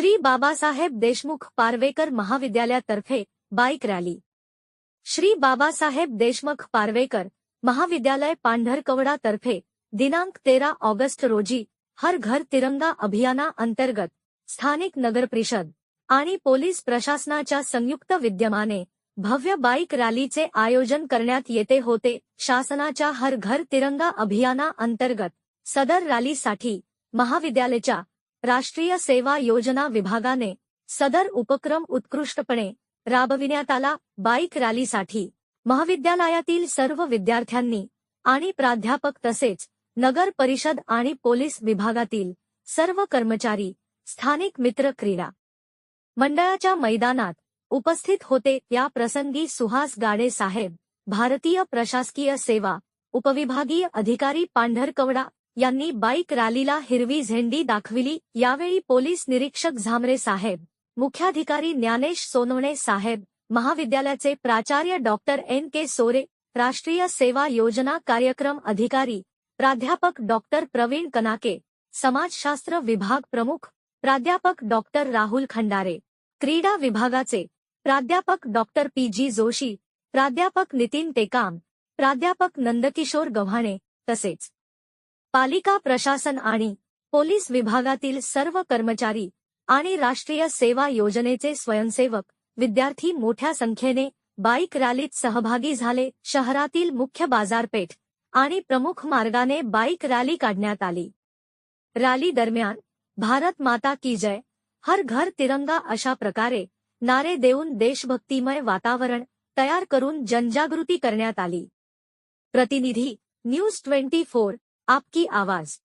श्री बाबासाहेब देशमुख पारवेकर महाविद्यालयातर्फे bike rally. Shri Babasaheb Deshmukh Parvekar महाविद्यालय पांढरकवडा तर्फे दिनांक तेरा ऑगस्ट रोजी हर घर तिरंगा अभियाना अंतर्गत स्थानिक नगरपरिषद आणि पोलीस प्रशासनाच्या संयुक्त विद्यमाने भव्य बाईक रॅलीचे आयोजन करण्यात येते होते. शासनाच्या हर घर तिरंगा अभियाना अंतर्गत सदर रॅलीसाठी महाविद्यालयाच्या राष्ट्रीय सेवा योजना विभागाने सदर उपक्रम उत्कृष्टपणे राबविण्यात आला. बाईक रॅलीसाठी महाविद्यालयातील सर्व विद्यार्थ्यांनी आणि प्राध्यापक तसेच नगर परिषद आणि पोलीस विभागातील सर्व कर्मचारी स्थानिक मित्र क्रीडा मंडळाच्या मैदानात उपस्थित होते. या प्रसंगी सुहास गाडे साहेब भारतीय प्रशासकीय सेवा उपविभागीय अधिकारी पांढरकवडा यांनी बाईक रॅलीला हिरवी झेंडी दाखविली. यावेळी पोलीस निरीक्षक झामरे साहेब मुख्याधिकारी ज्ञानेश सोनवणे साहेब महाविद्यालयाचे प्राचार्य डॉक्टर एन के सोरे राष्ट्रीय सेवा योजना कार्यक्रम अधिकारी प्राध्यापक डॉक्टर प्रवीण कनाके समाजशास्त्र विभाग प्रमुख प्राध्यापक डॉक्टर राहुल खंडारे क्रीडा विभागाचे प्राध्यापक डॉक्टर पी जी जोशी प्राध्यापक नितीन टेकाम प्राध्यापक नंदकिशोर गव्हाणे तसेच पालिका प्रशासन आणि पोलीस विभागातील सर्व कर्मचारी आणि राष्ट्रीय सेवा योजनेचे स्वयंसेवक विद्यार्थी मोठ्या संख्येने बाईक रॅलीत सहभागी झाले. शहरातील मुख्य बाजारपेठ आणि प्रमुख मार्गाने बाईक रॅली काढण्यात आली. रॅली दरम्यान भारत माता की जय हर घर तिरंगा अशा प्रकारे नारे देऊन देशभक्तिमय वातावरण तयार करून जनजागृती करण्यात आली. प्रतिनिधी न्यूज ट्वेंटी फोर आपकी आवाज।